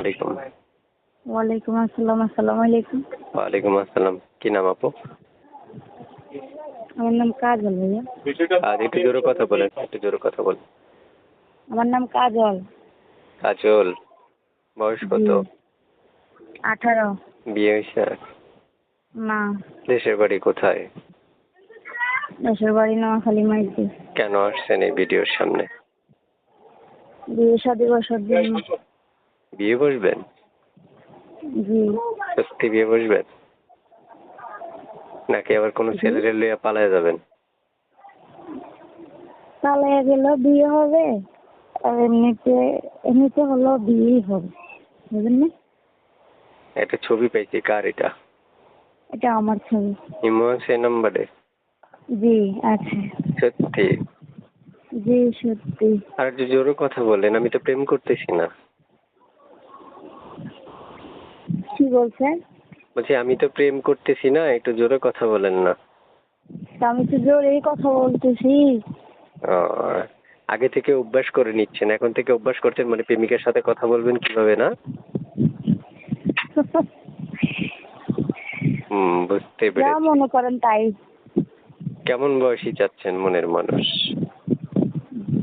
আলাইকুম ওয়ালাইকুম আসসালাম আসসালামু আলাইকুম। ওয়ালাইকুম আসসালাম। কি নাম আপু? আমার নাম কাজল ভাইয়া। একটু জোরে কথা বলেন একটু জোরে কথা বলেন। আমার নাম কাজল। কাজল বয়স কত? আঠারো। বিয়ে হয়েছে? না। দেশের বাড়ি কোথায়? দেশের বাড়ি নোয়াখালী মাইতি। কেন আসছেন এই ভিডিওর সামনে? বিয়ে শাদি বসার জন্য। বিয়ে বসবেন? সত্যি বিয়ে বসবেন? নাকি আবার কোনো ছেলেরে লইয়া পালায় যাবেন? পালাইয়া গেলেও বিয়ে হবে আর এমনিতে এমনিতে হলেও বিয়েই হবে বুঝলেন না? একটা ছবি পাইছি কার এটা? এটা আমার ছবি। ইমো আছে নাম্বারে? জি আছে। সত্যি? জি সত্যি। আর একটু জোরে কথা বলেন আমি তো প্রেম করতেছি না। কি বলছেন? বলছি আমি তো প্রেম করতেছি না একটু জোরে কথা বলেন না। আমি তো জোরেই কথা বলতেছি। আগে থেকে অভ্যাস করে নিচ্ছেন এখন থেকে অভ্যাস করছেন মানে প্রেমিকের সাথে কথা বলবেন কীভাবে না? হুম বুঝতে যা পেরেছি। মনে করেন তাই। কেমন বয়সী চাচ্ছেন মনের মানুষ?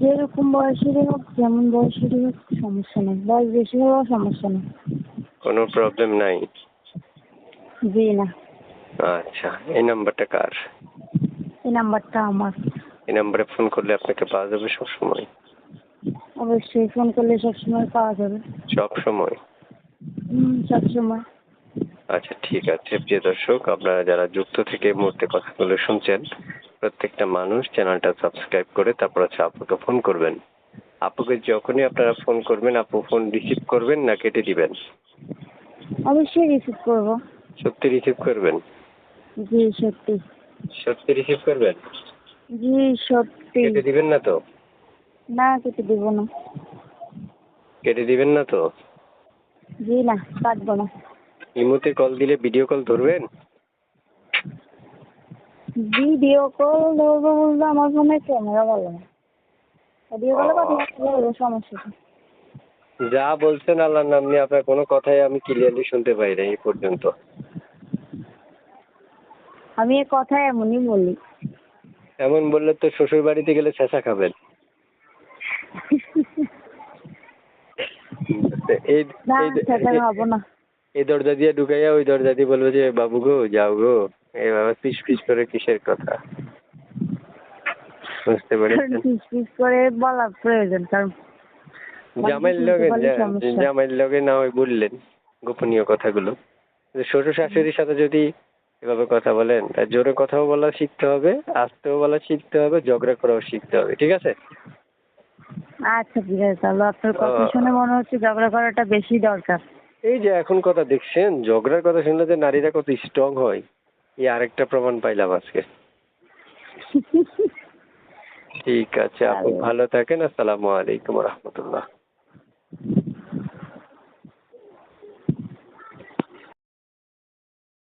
যেরকম বয়সেরই হোক যেমন বয়সেরই হোক সমস্যা নেই। বয়স বেশি হলেও সমস্যা নেই। কোনো প্রবলেম নাই? জি না। আচ্ছা এই নাম্বারটা কার? এই নাম্বারটা আমার। এই নাম্বারে ফোন করলে আপনাকে পাওয়া যাবে সব সময় অবশ্যই ফোন করলে সবসময় পাওয়া যাবে। সব সময় হুম সবসময়। আচ্ছা ঠিক আছে প্রিয় দর্শক আপনারা যারা যুক্ত থেকে মুহূর্তে কথাগুলো শুনছেন প্রত্যেকটা মানুষ চ্যানেলটা সাবস্ক্রাইব করে তারপর হচ্ছে আপুকে ফোন করবেন। আপুকে যখনই আপনারা ফোন করবেন আপু ফোন রিসিভ করবেন না কেটে দিবেন? অবশ্যই রিসিভ করব। সত্যি রিসিভ করবেন? জি সত্যি। সত্যি রিসিভ করবেন? জি সত্যি। কেটে দিবেন না তো? না কেটে দিব না। কেটে দিবেন না তো? জি না কাটবো না। ইমোতে কল দিলে ভিডিও কল ধরবেন? ভিডিও কল ধরবো বলতে আমার ফোনে ক্যামেরা ভালো না। ভিডিও কলে কথা সমস্যা কি? যা বলছেন আল্লাহর নাম নিয়ে আপনার কোনো কথাই আমি ক্লিয়ারলি শুনতে পাই না এই পর্যন্ত। আমি এ কথা এমনই বলি। এমন বললে তো শ্বশুর বাড়িতে গেলে ছেঁচা খাবেন। এই না এই- সেটা এই- না। এই দরজা দিয়ে ঢুকাইয়া ওই দরজা দিয়ে বলব যে বাবু গো যাও গো। এইভাবে পিস পিস করে কিসের কথা? বুঝতে পেরেছেন পিস পিস করে বলা প্রয়োজন কারণ জামাইয়ের লগে। জামাইয়ের লগে না হয় বললেন গোপনীয় কথাগুলো। শ্বশুর শাশুড়ির সাথে যদি এভাবে কথা বলেন তা জোরে কথাও বলা শিখতে হবে আস্তেও বলা শিখতে হবে ঝগড়া করাও শিখতে হবে ঠিক আছে? আচ্ছা ঠিক আছে তাহলে আপনার কথা শুনে মনে হচ্ছে ঝগড়া করাটা বেশি দরকার। এই যে এখন কথা দেখছেন ঝগড়ার কথা শুনলে যে নারীরা কত স্ট্রং হয় এই আরেকটা প্রমাণ পাইলাম আজকে। ঠিক আছে আপনি ভালো থাকেন আসসালামু আলাইকুম রহমতুল্লাহ।